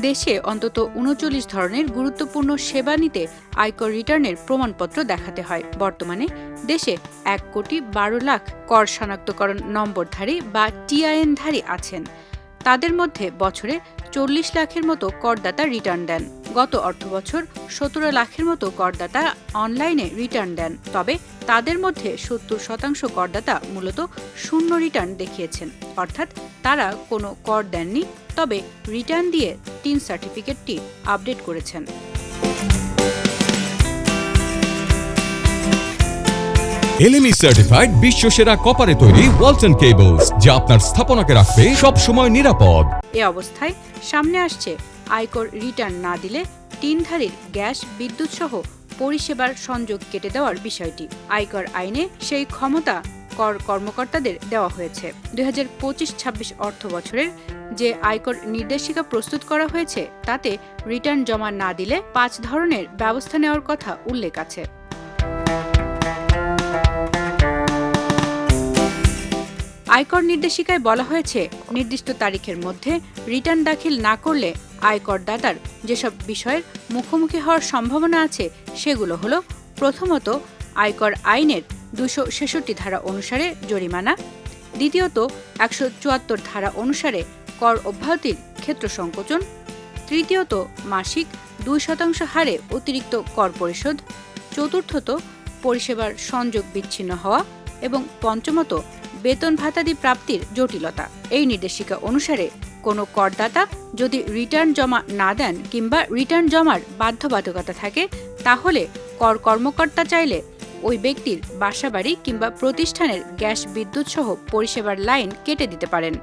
দেশে অন্তত উনচল্লিশ ধরনের গুরুত্বপূর্ণ সেবা নিতে আয়কর রিটার্নের প্রমাণপত্র দেখাতে হয়। বর্তমানে দেশে এক কোটি বারো লাখ কর শনাক্তকরণ নম্বরধারী বা টিআইএনধারী আছেন। তাদের মধ্যে বছরে চল্লিশ লাখের মতো করদাতা রিটার্ন দেন। গত অর্থবছর সতেরো লাখের মতো করদাতা অনলাইনে রিটার্ন দেন। তবে তাদের মধ্যে সত্তর শতাংশ করদাতা মূলত শূন্য রিটার্ন দেখিয়েছেন। অর্থাৎ তারা কোনো কর দেননি তবে রিটার্ন দিয়ে টিন সার্টিফিকেটটি আপডেট করেছেন। এলএমই সার্টিফাইড বিশ্ব সেরা কপারে তৈরি ওয়ালটন কেবলস যা আপনার স্থাপনাকে রাখবে সব সময় নিরাপদ। এ অবস্থায় সামনে আসছে আয়কর রিটার্ন না দিলে টিনধারীর গ্যাস বিদ্যুৎ সহ পরিষেবার সংযোগ কেটে দেওয়ার বিষয়টি। আয়কর আইনে সেই ক্ষমতা কর কর্মকর্তাদের দেওয়া হয়েছে। দুই হাজার পঁচিশ ছাব্বিশ অর্থ বছরের যে আয়কর নির্দেশিকা প্রস্তুত করা হয়েছে, তাতে রিটার্ন জমা না দিলে পাঁচ ধরনের ব্যবস্থা নেওয়ার কথা উল্লেখ আছে। আয়কর নির্দেশিকায় বলা হয়েছে, নির্দিষ্ট তারিখের মধ্যে রিটার্ন দাখিল না করলে আয়করদাতার যেসব বিষয়ের মুখোমুখি হওয়ার সম্ভাবনা আছে, সেগুলো হলো প্রথমত আয়কর আইনের দুশো ছেষট্টি ধারা অনুসারে জরিমানা। দ্বিতীয়ত, একশো চুয়াত্তর ধারা অনুসারে কর অব্যাহতির ক্ষেত্র সংকোচন। তৃতীয়ত, মাসিক দুই শতাংশ হারে অতিরিক্ত কর পরিশোধ। চতুর্থত, পরিষেবার সংযোগ বিচ্ছিন্ন হওয়া। এবং পঞ্চমত, বেতন ভাতাদি প্রাপ্তির জটিলতা। এই নির্দেশিকা অনুসারে কোনো করদাতা যদি রিটার্ন জমা না দেন কিংবা রিটার্ন জমার বাধ্যবাধকতা থাকে, তাহলে কর কর্মকর্তা চাইলে ওই ব্যক্তির বাসাবাড়ি কিংবা প্রতিষ্ঠানের গ্যাস বিদ্যুৎ সহ পরিষেবার লাইন কেটে দিতে পারেন।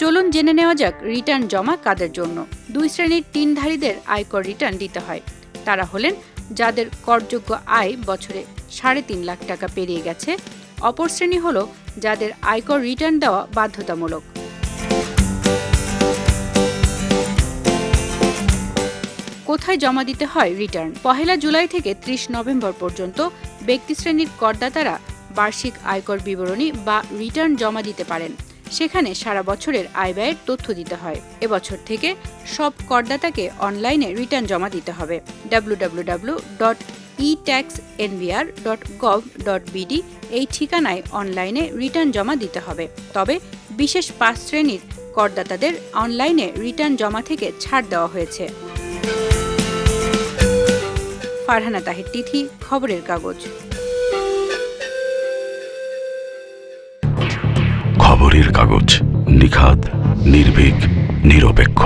চলুন জেনে নেওয়া যাক রিটার্ন জমা কাদের জন্য। দুই শ্রেণির তিনধারীদের আয়কর রিটার্ন দিতে হয়। তারা হলেন, যাদের করযোগ্য আয় বছরে সাড়ে তিন লাখ টাকা পেরিয়ে গেছে। অপর শ্রেণি হল, যাদের আয়কর রিটার্ন দেওয়া বাধ্যতামূলক। কোথায় জমা দিতে হয় রিটার্ন? পহেলা জুলাই থেকে ত্রিশ নভেম্বর পর্যন্ত ব্যক্তি শ্রেণির করদাতারা বার্ষিক আয়কর বিবরণী বা রিটার্ন জমা দিতে পারেন। সেখানে সারা বছরের আয় ব্যয়ের তথ্য দিতে হয়। এবছর থেকে সব করদাতাকে অনলাইনে রিটার্ন জমা দিতে হবে। ডাব্লু ডট এই ঠিকানায় অনলাইনে রিটার্ন জমা দিতে হবে। তবে বিশেষ পাঁচ শ্রেণির করদাতাদের অনলাইনে রিটার্ন জমা থেকে ছাড় দেওয়া হয়েছে। ফারহানা তাহির তিথি খবরের কাগজ। খবরের কাগজ নিখাত নির্ভীক নিরপেক্ষ।